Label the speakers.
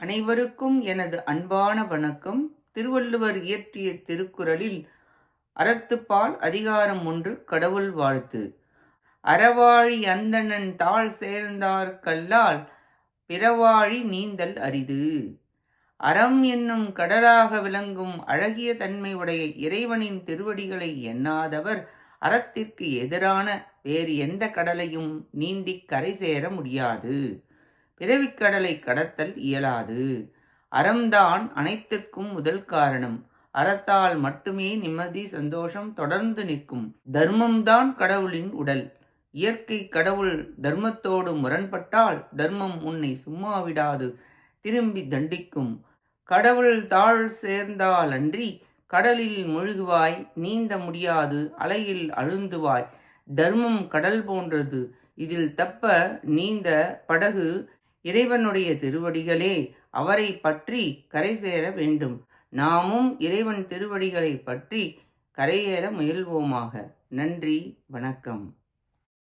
Speaker 1: அனைவருக்கும் எனது அன்பான வணக்கம். திருவள்ளுவர் இயற்றிய திருக்குறளில் அறத்துப்பால் அதிகாரம் ஒன்று கடவுள் வாழ்த்து. அறவாழி அந்தணன் தாழ் சேர்ந்தார் கல்லால் பிறவாழி நீந்தல் அரிது. அறம் என்னும் கடலாக விளங்கும் அழகிய தன்மை உடைய இறைவனின் திருவடிகளை எண்ணாதவர் அறத்திற்கு எதிரான வேறு எந்த கடலையும் நீந்திக் கரை சேர முடியாது. பிறவிக்கடலை கடத்தல் இயலாது. அறம்தான் அனைத்துக்கும் முதல் காரணம். அறத்தால் மட்டுமே நிம்மதி சந்தோஷம் தொடர்ந்து நிற்கும். தர்மம்தான் கடவுளின் உடல். இயற்கை கடவுள் தர்மத்தோடு முரண்பட்டால் தர்மம் உன்னை சும்மா விடாது திரும்பி தண்டிக்கும். கடவுள் தாழ் சேர்ந்தால் அன்றி கடலில் முழுகுவாய் நீந்த முடியாது அலையில் அழுந்துவாய். தர்மம் கடல் போன்றது. இதில் தப்ப நீந்த படகு இறைவனுடைய திருவடிகளே அவரை பற்றி கரை சேர வேண்டும். நாமும் இறைவன் திருவடிகளை பற்றி கரையேற முயல்வோமாக. நன்றி வணக்கம்.